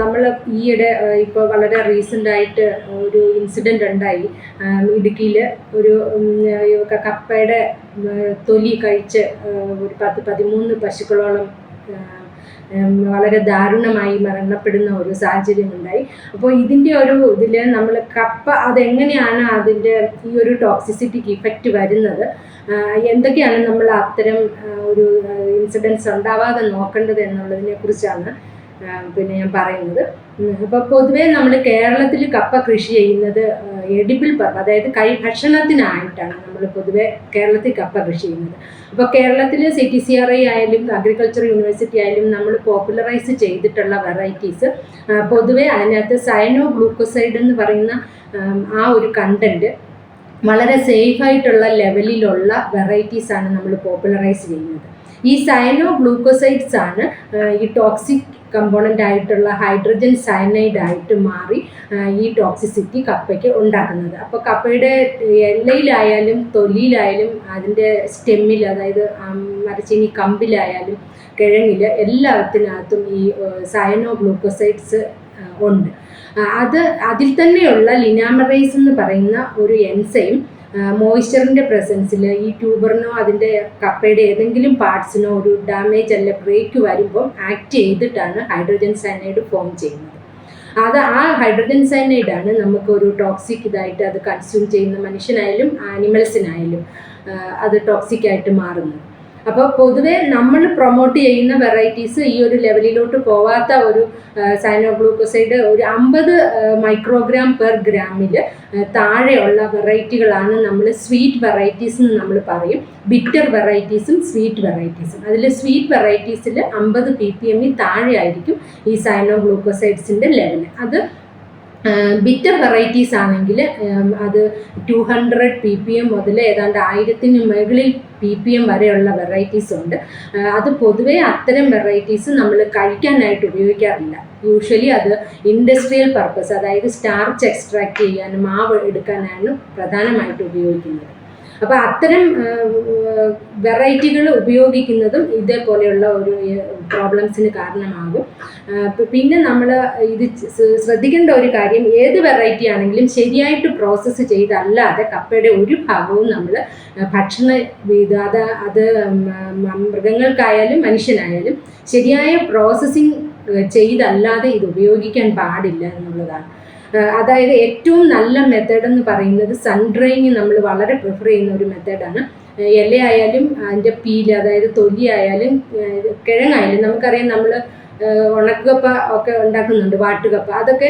നമ്മൾ ഈയിടെ ഇപ്പോൾ വളരെ റീസെന്റ് ആയിട്ട് ഒരു ഇൻസിഡന്റ് ഉണ്ടായി. ഇടുക്കിയിൽ ഒരു കപ്പയുടെ തൊലി കഴിച്ച് ഒരു പത്ത് പതിമൂന്ന് പശുക്കളോളം വളരെ ദാരുണമായി മരണപ്പെടുന്ന ഒരു സാഹചര്യം ഉണ്ടായി. അപ്പോൾ ഇതിന്റെ ഒരു ഇതിൽ നമ്മൾ കപ്പ അതെങ്ങനെയാണ് അതിന്റെ ഈ ഒരു ടോക്സിസിറ്റിക്ക് ഇഫക്റ്റ് വരുന്നത്? എന്തൊക്കെയാണ് നമ്മൾ അത്തരം ഒരു ഇൻസിഡൻസ് ഉണ്ടാവാതെ നോക്കേണ്ടത് എന്നുള്ളതിനെ കുറിച്ചാണ് പിന്നെ ഞാൻ പറയുന്നത്. അപ്പോൾ പൊതുവേ നമ്മൾ കേരളത്തിൽ കപ്പ കൃഷി ചെയ്യുന്നത് എഡിബിൾ പറ അതായത് കൈ ഭക്ഷണത്തിനായിട്ടാണ് നമ്മൾ പൊതുവേ കേരളത്തിൽ കപ്പ കൃഷി ചെയ്യുന്നത്. അപ്പോൾ കേരളത്തിൽ C T C R I ആയാലും അഗ്രികൾച്ചർ യൂണിവേഴ്സിറ്റി ആയാലും നമ്മൾ പോപ്പുലറൈസ് ചെയ്തിട്ടുള്ള വെറൈറ്റീസ് പൊതുവേ അതിനകത്ത് സയനോ ഗ്ലൂക്കോസൈഡ് എന്ന് പറയുന്ന ആ ഒരു കണ്ടന്റ് വളരെ സേഫ് ആയിട്ടുള്ള ലെവലിലുള്ള വെറൈറ്റീസ് ആണ് നമ്മൾ പോപ്പുലറൈസ് ചെയ്യുന്നത്. ഈ സയനോ ഗ്ലൂക്കോസൈഡ്സ് ആണ് ഈ ടോക്സിക് കമ്പോണന്റ് ആയിട്ടുള്ള ഹൈഡ്രജൻ സയനൈഡ് ആയിട്ട് മാറി ഈ ടോക്സിസിറ്റി കപ്പയ്ക്ക് ഉണ്ടാക്കുന്നത്. അപ്പോൾ കപ്പയുടെ എല്ലയിലായാലും തൊലിയിലായാലും അതിന്റെ സ്റ്റെമ്മിൽ അതായത് മരച്ചീനി കമ്പിലായാലും കിഴങ്ങിൽ എല്ലാത്തിനകത്തും ഈ സയനോ ഗ്ലൂക്കോസൈഡ്സ് ഉണ്ട്. അത് അതിൽ തന്നെയുള്ള ലിനാമറൈസ് എന്ന് പറയുന്ന ഒരു എൻസൈം മോയ്സ്ചറിന്റെ പ്രസൻസിൽ ഈ ട്യൂബറിനോ അതിന്റെ കപ്പയുടെ ഏതെങ്കിലും പാർട്സിനോ ഒരു ഡാമേജ് അല്ല ബ്രേക്ക് വരുമ്പോൾ ആക്ട് ചെയ്തിട്ടാണ് ഹൈഡ്രജൻ സയനൈഡ് ഫോം ചെയ്യുന്നത്. അത് ആ ഹൈഡ്രജൻ സയനൈഡ് ആണ് നമുക്ക് ഒരു ടോക്സിക് ഇതായിട്ട് അത് കൺസ്യൂം ചെയ്യുന്ന മനുഷ്യനായാലും ആനിമൽസിനായാലും അത് ടോക്സിക് ആയിട്ട് മാറുന്നത്. അപ്പോൾ പൊതുവെ നമ്മൾ പ്രൊമോട്ട് ചെയ്യുന്ന വെറൈറ്റീസ് ഈ ഒരു ലെവലിലോട്ട് പോവാത്ത ഒരു സൈനോഗ്ലൂക്കോസൈഡ് ഒരു അമ്പത് മൈക്രോഗ്രാം പെർ ഗ്രാമിൽ താഴെയുള്ള വെറൈറ്റികളാണ് നമ്മൾ സ്വീറ്റ് വെറൈറ്റീസ് എന്ന് നമ്മൾ പറയും. ബിറ്റർ വെറൈറ്റീസും സ്വീറ്റ് വെറൈറ്റീസും അതിൽ സ്വീറ്റ് വെറൈറ്റീസിൽ അമ്പത് പി പി എമ്മിൽ താഴെ ആയിരിക്കും ഈ സൈനോഗ്ലൂക്കോസൈഡ്സിന്റെ ലെവൽ അത് ബിറ്റർ വെറൈറ്റീസ് ആണെങ്കിൽ അത് two hundred P P M മുതൽ ഏതാണ്ട് ആയിരത്തിന് മുകളിൽ പി പി എം വരെയുള്ള വെറൈറ്റീസ് ഉണ്ട്. അത് പൊതുവേ അത്തരം വെറൈറ്റീസ് നമ്മൾ കഴിക്കാനായിട്ട് ഉപയോഗിക്കാറില്ല. യൂഷ്വലി അത് ഇൻഡസ്ട്രിയൽ പർപ്പസ് അതായത് സ്റ്റാർച്ച് എക്സ്ട്രാക്ട് ചെയ്യാനും മാവ് എടുക്കാനാണ് പ്രധാനമായിട്ട് ഉപയോഗിക്കുന്നത്. അപ്പോൾ അത്തരം വെറൈറ്റികൾ ഉപയോഗിക്കുന്നതും ഇതേപോലെയുള്ള ഒരു പ്രോബ്ലംസിന് കാരണമാകും. പിന്നെ നമ്മൾ ഇത് ശ്രദ്ധിക്കേണ്ട ഒരു കാര്യം ഏത് വെറൈറ്റി ആണെങ്കിലും ശരിയായിട്ട് പ്രോസസ്സ് ചെയ്തല്ലാതെ കപ്പയുടെ ഒരു ഭാഗവും നമ്മൾ ഭക്ഷണ അത് അത് മൃഗങ്ങൾക്കായാലും മനുഷ്യനായാലും ശരിയായ പ്രോസസ്സിങ് ചെയ്തല്ലാതെ ഇത് ഉപയോഗിക്കാൻ പാടില്ല എന്നുള്ളതാണ്. അതായത് ഏറ്റവും നല്ല മെത്തേഡ് എന്ന് പറയുന്നത് സൺ ഡ്രൈയിങ് നമ്മൾ വളരെ പ്രിഫർ ചെയ്യുന്ന ഒരു മെത്തേഡാണ് ഇലയായാലും അതിന്റെ പീൽ അതായത് തൊലി ആയാലും കിഴങ്ങായാലും നമുക്കറിയാം നമ്മൾ ഉണക്കപ്പ ഒക്കെ ഉണ്ടാക്കുന്നുണ്ട് വാട്ടുകപ്പ. അതൊക്കെ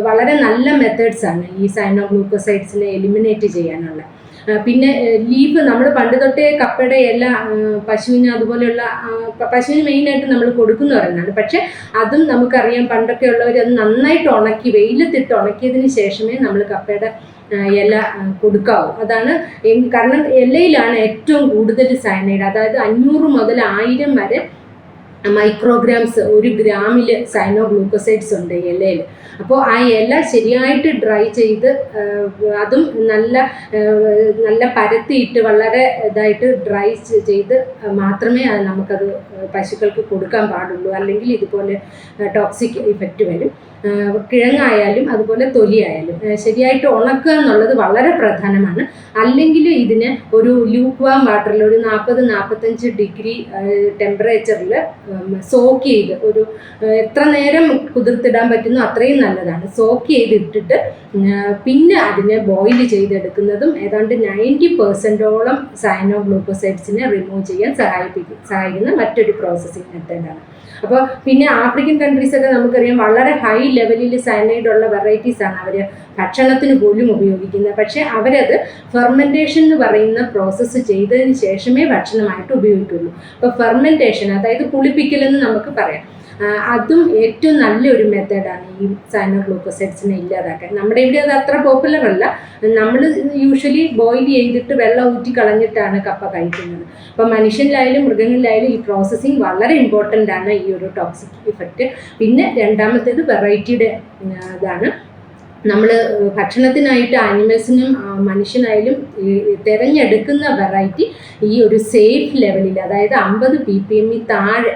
വളരെ നല്ല മെത്തേഡ്സാണ് ഈ സൈനോ ഗ്ലൂക്കോസൈഡ്സിനെ എലിമിനേറ്റ് ചെയ്യാനുള്ള. പിന്നെ ലീഫ് നമ്മൾ പണ്ട് തൊട്ടേ കപ്പയുടെ എല്ലാ പശുവിന് അതുപോലെയുള്ള പശുവിന് മെയിനായിട്ട് നമ്മൾ കൊടുക്കുന്ന പറയുന്നതാണ്. പക്ഷെ അതും നമുക്കറിയാം പണ്ടൊക്കെ ഉള്ളവർ അത് നന്നായിട്ട് ഉണക്കി വെയിലത്തിട്ട് ഉണക്കിയതിന് ശേഷമേ നമ്മൾ കപ്പയുടെ ഇല കൊടുക്കാവൂ. അതാണ് കാരണം ഇലയിലാണ് ഏറ്റവും കൂടുതൽ സയനൈഡ് അതായത് അഞ്ഞൂറ് മുതൽ ആയിരം വരെ മൈക്രോഗ്രാംസ് ഒരു ഗ്രാമിൽ സൈനോ ഗ്ലൂക്കോസൈഡ്സ് ഉണ്ട് ഇലയിൽ അപ്പോൾ ആ ഇല ശരിയായിട്ട് ഡ്രൈ ചെയ്ത് അതും നല്ല നല്ല പരത്തിയിട്ട് വളരെ ഇതായിട്ട് ഡ്രൈ ചെയ്ത് മാത്രമേ അത് നമുക്കത് പശുക്കൾക്ക് കൊടുക്കാൻ പാടുള്ളൂ. അല്ലെങ്കിൽ ഇതുപോലെ ടോക്സിക് ഇഫക്റ്റ് വരും. കിഴങ്ങായാലും അതുപോലെ തൊലിയായാലും. ശരിയായിട്ട് ഉണക്കുക എന്നുള്ളത് വളരെ പ്രധാനമാണ്. അല്ലെങ്കിൽ ഇതിന് ഒരു ലൂക്ക് വാം വാട്ടറിൽ ഒരു നാൽപ്പത് നാൽപ്പത്തഞ്ച് ഡിഗ്രി ടെമ്പറേച്ചറിൽ സോക്ക് ചെയ്ത് ഒരു എത്ര നേരം കുതിർത്തിടാൻ പറ്റുന്നോ അത്രയും നല്ലതാണ്. സോക്ക് ചെയ്തിട്ടിട്ട് പിന്നെ അതിനെ ബോയിൽ ചെയ്തെടുക്കുന്നതും ഏതാണ്ട് നയന്റി പെർസെന്റോളം സൈനോ ഗ്ലൂക്കോസൈഡ്സിനെ റിമൂവ് ചെയ്യാൻ സഹായിപ്പിക്കും സഹായിക്കുന്ന മറ്റൊരു പ്രോസസ്സിങ് മെത്തേഡാണ് അപ്പോൾ പിന്നെ ആഫ്രിക്കൻ കൺട്രീസൊക്കെ നമുക്കറിയാം വളരെ ഹൈ ലെവലിൽ സയനൈഡ് ഉള്ള വെറൈറ്റീസ് ആണ് അവർ ഭക്ഷണത്തിന് പോലും ഉപയോഗിക്കുന്നത്. പക്ഷേ അവരത് ഫെർമെന്റേഷൻ എന്ന് പറയുന്ന പ്രോസസ്സ് ചെയ്തതിന് ശേഷമേ ഭക്ഷണമായിട്ട് ഉപയോഗിക്കുള്ളൂ. അപ്പോൾ ഫെർമെന്റേഷൻ അതായത് പുളിപ്പിക്കലെന്ന് നമുക്ക് പറയാം. അതും ഏറ്റവും നല്ലൊരു മെത്തേഡാണ് ഈ സൈനോ ഗ്ലൂക്കോസൈഡ്സിനെ ഇല്ലാതാക്കാൻ. നമ്മുടെ ഇവിടെ അത് അത്ര പോപ്പുലർ അല്ല. നമ്മൾ യൂഷ്വലി ബോയിൽ ചെയ്തിട്ട് വെള്ളം ഊറ്റി കളഞ്ഞിട്ടാണ് കപ്പ കഴിക്കുന്നത്. അപ്പം മനുഷ്യനിലായാലും മൃഗങ്ങളിലായാലും ഈ പ്രോസസ്സിങ് വളരെ ഇമ്പോർട്ടന്റ് ആണ് ഈ ഒരു ടോക്സിക് ഇഫക്റ്റ് പിന്നെ രണ്ടാമത്തേത് വെറൈറ്റിയുടെ ഇതാണ്. നമ്മൾ ഭക്ഷണത്തിനായിട്ട് ആനിമൽസിനും മനുഷ്യനായാലും തിരഞ്ഞെടുക്കുന്ന വെറൈറ്റി ഈ ഒരു സേഫ് ലെവലിൽ അതായത് അമ്പത് പി പി എമ്മിൽ താഴെ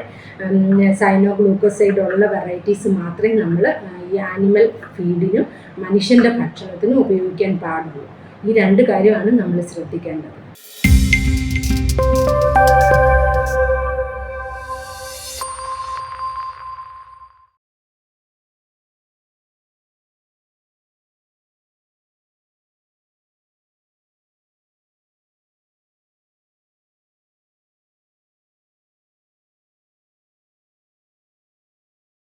സൈനോ ഗ്ലൂക്കോസൈഡ് ഉള്ള വെറൈറ്റീസ് മാത്രമേ നമ്മൾ ഈ ആനിമൽ ഫീഡിനും മനുഷ്യന്റെ ഭക്ഷണത്തിനും ഉപയോഗിക്കാൻ പാടുള്ളൂ. ഈ രണ്ട് കാര്യമാണ് നമ്മൾ ശ്രദ്ധിക്കേണ്ടത്.